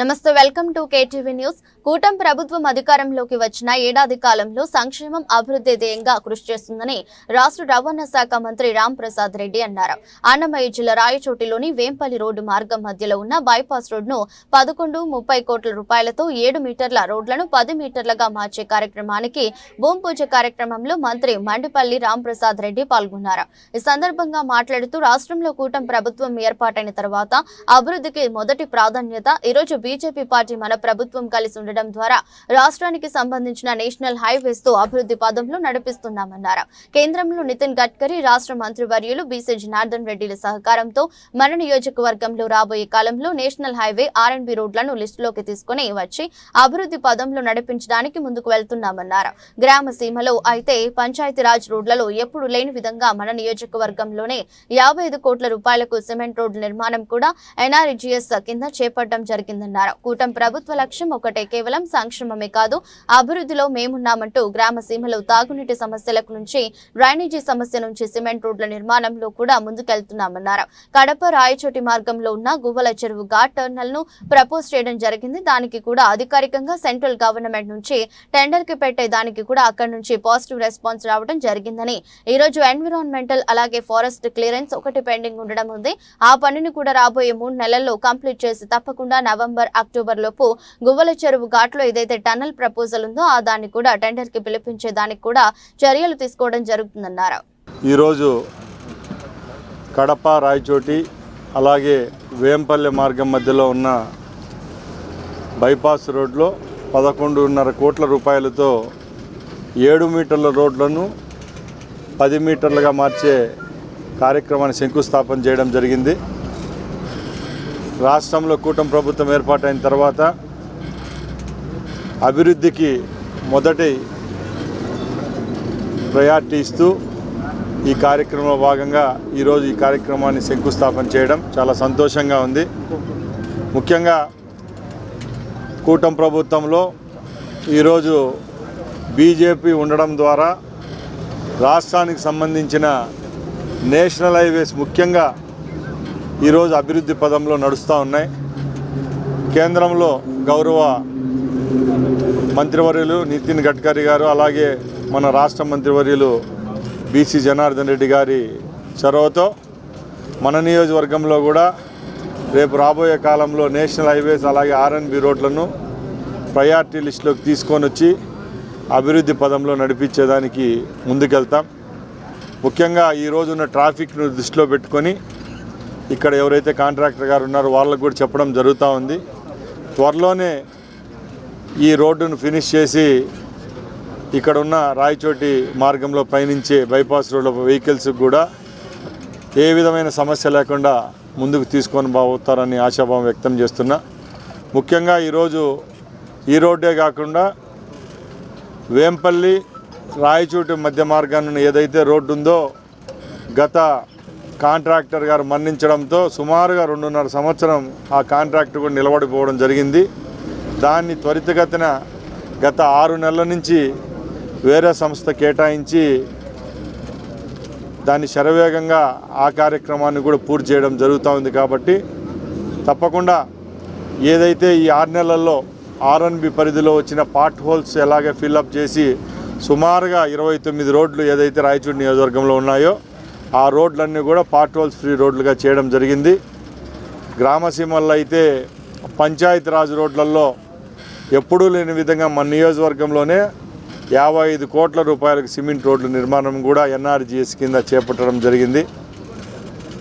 నమస్తే welcome to KTV news. కూటమి ప్రభుత్వం అధికారంలోకి వచ్చిన ఏడాది కాలంలో సంక్షేమం అభివృద్ధి ధ్యేయంగా కృషి చేస్తుందని రాష్ట్ర రవాణా శాఖ మంత్రి రామ్ ప్రసాద్ రెడ్డి అన్నారు. అన్నమయ్య జిల్లా రాయచోటిలోని వేంపల్లి రోడ్డు మార్గం మధ్యలో ఉన్న బైపాస్ రోడ్ను పదకొండు ముప్పై కోట్ల రూపాయలతో ఏడు మీటర్ల రోడ్లను పది మీటర్లుగా మార్చే కార్యక్రమానికి భూమి పూజ కార్యక్రమంలో మంత్రి మండిపల్లి రామ్ ప్రసాద్ రెడ్డి పాల్గొన్నారు. ఈ సందర్భంగా మాట్లాడుతూ రాష్ట్రంలో కూటమి ప్రభుత్వం ఏర్పాటైన తర్వాత అభివృద్ధికి మొదటి ప్రాధాన్యత ఈరోజు బీజేపీ పార్టీ మన ప్రభుత్వం కలిసి ఉండడం ద్వారా రాష్ట్రానికి సంబంధించిన నేషనల్ హైవేస్తో అభివృద్ధి పదంలో నడిపిస్తున్నామన్నారు. కేంద్రంలో నితిన్ గడ్కరీ రాష్ట్ర మంత్రివర్యులు బీసీ జనార్దన్ రెడ్డిల సహకారంతో మన నియోజకవర్గంలో రాబోయే కాలంలో నేషనల్ హైవే ఆర్ బి రోడ్లను లిస్టులోకి తీసుకుని వచ్చి అభివృద్ధి పదంలో నడిపించడానికి ముందుకు వెళ్తున్నామన్నారు. గ్రామ సీమలో అయితే పంచాయతీరాజ్ రోడ్లలో ఎప్పుడు లేని విధంగా మన నియోజకవర్గంలోనే యాభై ఐదు కోట్ల రూపాయలకు సిమెంట్ రోడ్ల నిర్మాణం కూడా ఎన్ఆర్జీఎస్ కింద చేపట్టడం జరిగిందన్నారు. కూటమి ప్రభుత్వ లక్ష్యం ఒకటే కేవలం సంక్షేమమే కాదు అభివృద్ధిలో మేమున్నామంటూ గ్రామ సీమలో తాగునీటి సమస్యలకు నుంచి డ్రైనేజీ సమస్య నుంచి సిమెంట్ రోడ్ల నిర్మాణంలో కూడా ముందుకెళ్తున్నామన్నారు. కడప రాయచోటి మార్గంలో ఉన్న గువ్వల చెరువు ఘాట్ టర్నల్ను ప్రపోజ్ చేయడం జరిగింది. దానికి కూడా అధికారికంగా సెంట్రల్ గవర్నమెంట్ నుంచి టెండర్కి పెట్టే దానికి కూడా అక్కడి నుంచి పాజిటివ్ రెస్పాన్స్ రావడం జరిగిందని. ఈ రోజు ఎన్విరాన్మెంటల్ అలాగే ఫారెస్ట్ క్లియరెన్స్ ఒకటి పెండింగ్ ఉండడం ఉంది. ఆ పనిని కూడా రాబోయే మూడు నెలల్లో కంప్లీట్ చేసి తప్పకుండా నవంబర్ అక్టోబర్ లోపు గువ్వల చెరువు ఘాట్లో ఏదైతే టన్నల్ ప్రపోజల్ ఉందో ఆ దాన్ని కూడా టెండర్కి పిలిపించే దానికి కూడా చర్యలు తీసుకోవడం జరుగుతుందన్నారు. ఈరోజు కడప రాయచోటి అలాగే వేంపల్లె మార్గం మధ్యలో ఉన్న బైపాస్ రోడ్లో పదకొండున్నర కోట్ల రూపాయలతో ఏడు మీటర్ల రోడ్లను పది మీటర్లుగా మార్చే కార్యక్రమాన్ని శంకుస్థాపన చేయడం జరిగింది. రాష్ట్రంలో కూటమి ప్రభుత్వం ఏర్పాటైన తర్వాత అభివృద్ధికి మొదటి ప్రయారిటీ ఇస్తూ ఈ కార్యక్రమంలో భాగంగా ఈరోజు ఈ కార్యక్రమాన్ని శంకుస్థాపన చేయడం చాలా సంతోషంగా ఉంది. ముఖ్యంగా కూటమి ప్రభుత్వంలో ఈరోజు బీజేపీ ఉండడం ద్వారా రాష్ట్రానికి సంబంధించిన నేషనల్ హైవేస్ ముఖ్యంగా ఈరోజు అభివృద్ధి పదంలో నడుస్తూ ఉన్నాయి. కేంద్రంలో గౌరవ మంత్రివర్యులు నితిన్ గడ్కరీ గారు అలాగే మన రాష్ట్ర మంత్రివర్యులు బీసీ జనార్దన్ రెడ్డి గారి చొరవతో మన నియోజకవర్గంలో కూడా రేపు రాబోయే కాలంలో నేషనల్ హైవేస్ అలాగే ఆర్ఎన్బి రోడ్లను ప్రయారిటీ లిస్టులోకి తీసుకొని వచ్చి అభివృద్ధి పదంలో నడిపించేదానికి ముందుకెళ్తాం. ముఖ్యంగా ఈ రోజున్న ట్రాఫిక్ను దృష్టిలో పెట్టుకొని ఇక్కడ ఎవరైతే కాంట్రాక్టర్ గారు ఉన్నారో వాళ్ళకు కూడా చెప్పడం జరుగుతూ ఉంది. త్వరలోనే ఈ రోడ్డును ఫినిష్ చేసి ఇక్కడ ఉన్న రాయచోటి మార్గంలో పయనించే బైపాస్ రోడ్ల వెహికల్స్కి కూడా ఏ విధమైన సమస్య లేకుండా ముందుకు తీసుకొని బాగుతారని ఆశాభావం వ్యక్తం చేస్తున్నా. ముఖ్యంగా ఈరోజు ఈ రోడ్డే కాకుండా వేంపల్లి రాయచోటి మధ్య మార్గాన్ని ఏదైతే రోడ్డు ఉందో గత కాంట్రాక్టర్ గారు మరణించడంతో సుమారుగా రెండున్నర సంవత్సరం ఆ కాంట్రాక్టర్ కూడా నిలబడిపోవడం జరిగింది. దాన్ని త్వరితగతిన గత ఆరు నెలల నుంచి వేరే సంస్థ కేటాయించి దాన్ని శరవేగంగా ఆ కార్యక్రమాన్ని కూడా పూర్తి చేయడం జరుగుతూ ఉంది కాబట్టి తప్పకుండా ఏదైతే ఈ ఆరు నెలల్లో ఆర్ఎన్బి పరిధిలో వచ్చిన పార్ట్ హోల్స్ ఎలాగే ఫిల్అప్ చేసి సుమారుగా ఇరవై తొమ్మిది రోడ్లు ఏదైతే రాయచూడి నియోజకవర్గంలో ఉన్నాయో ఆ రోడ్లన్నీ కూడా పార్ట్ ఫ్రీ రోడ్లుగా చేయడం జరిగింది. గ్రామసీమల్లో అయితే పంచాయతీరాజ్ రోడ్లలో ఎప్పుడూ లేని విధంగా మన నియోజకవర్గంలోనే యాభై ఐదు కోట్ల రూపాయలకు సిమెంట్ రోడ్ల నిర్మాణం కూడా ఎన్ఆర్జీఎస్ కింద చేపట్టడం జరిగింది.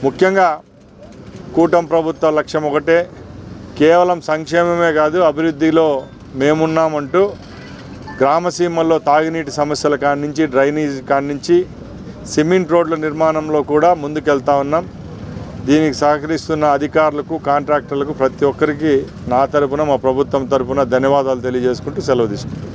ముఖ్యంగా కూటమి ప్రభుత్వ లక్ష్యం ఒకటే కేవలం సంక్షేమమే కాదు అభివృద్ధిలో మేమున్నామంటూ గ్రామసీమల్లో తాగునీటి సమస్యల కాడి నుంచి డ్రైనేజ్ కాడి నుంచి సిమెంట్ రోడ్ల నిర్మాణంలో కూడా ముందుకెళ్తా ఉన్నాం. దీనికి సహకరిస్తున్న అధికారులకు కాంట్రాక్టర్లకు ప్రతి ఒక్కరికి నా తరపున మా ప్రభుత్వం తరపున ధన్యవాదాలు తెలియజేసుకుంటూ సెలవు తీసుకుంటాం